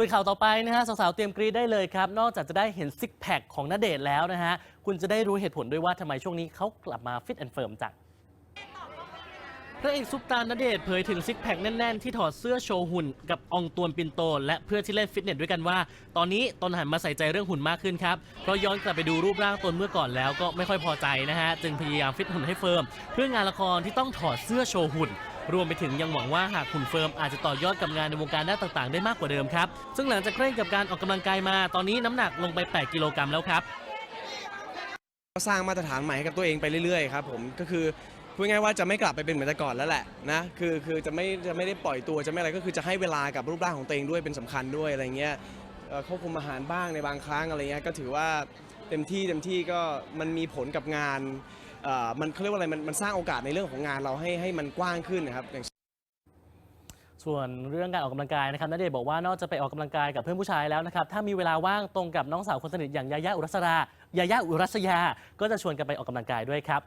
ส่วนข่าวต่อไปนะฮะสาวๆเตรียมกรีดได้เลยครับ นอกจากจะได้เห็นซิกแพคของณเดชน์แล้วนะฮะ คุณจะได้รู้เหตุผลด้วยว่าทำไมช่วงนี้เขากลับมาฟิตแอนด์เฟิร์มจังพระเอกซุปตาณเดชน์เผยถึงซิกแพคแน่นๆ ที่ถอดเสื้อโชว์หุ่น กับอองตวนปินโต และเพื่อนที่เล่นฟิตเนสด้วยกันว่า ตอนนี้ตนหันมาใส่ใจเรื่องหุ่นมากขึ้นครับ เพราะย้อนกลับไปดูรูปร่างตนเมื่อก่อนแล้วก็ไม่ค่อยพอใจนะฮะ จึงพยายามฟิตหุ่นให้เฟิร์มเพื่องานละครที่ต้องถอดเสื้อโชว์หุ่น รวมไปถึงยังหวังว่าหากหุ่นเฟิร์มอาจจะต่อยอดกับงานในวงการด้านต่างๆ ได้มากกว่าเดิมครับ ซึ่งหลังจากเคร่งกับการออกกำลังกายมา ตอนนี้น้ำหนักลงไป 8 กิโลกรัมแล้วครับก็สร้างมาตรฐานใหม่ให้กับตัวเองไปเรื่อยๆครับผมก็คือพูดง่ายๆว่าจะไม่กลับไปเป็นเหมือนแต่ก่อนแล้วแหละนะคือคือจะไม่จะไม่ได้ปล่อยตัวจะไม่อะไรก็คือจะให้เวลากับรูปร่างของตัวเองด้วยเป็นสำคัญด้วยอะไรเงี้ยควบคุมอาหารบ้างในบางครั้งอะไรเงี้ยก็ถือว่าเต็มที่เต็มที่ก็มันมีผลกับงาน เอ่อมันเขาเรียกว่าอะไรมันมันสร้างโอกาสในเรื่องของงานเราให้ให้มันกว้างขึ้นนะครับอย่าง ส่วนเรื่องการออกกำลังกายนะครับณเดชน์บอกว่านอกจากไปออกกำลังกายกับเพื่อนผู้ชายแล้วนะครับ ถ้ามีเวลาว่างตรงกับน้องสาวคนสนิทอย่างยายาอุรัสรายายาอุรัสยา ก็จะชวนกันไปออกกำลังกายด้วยครับ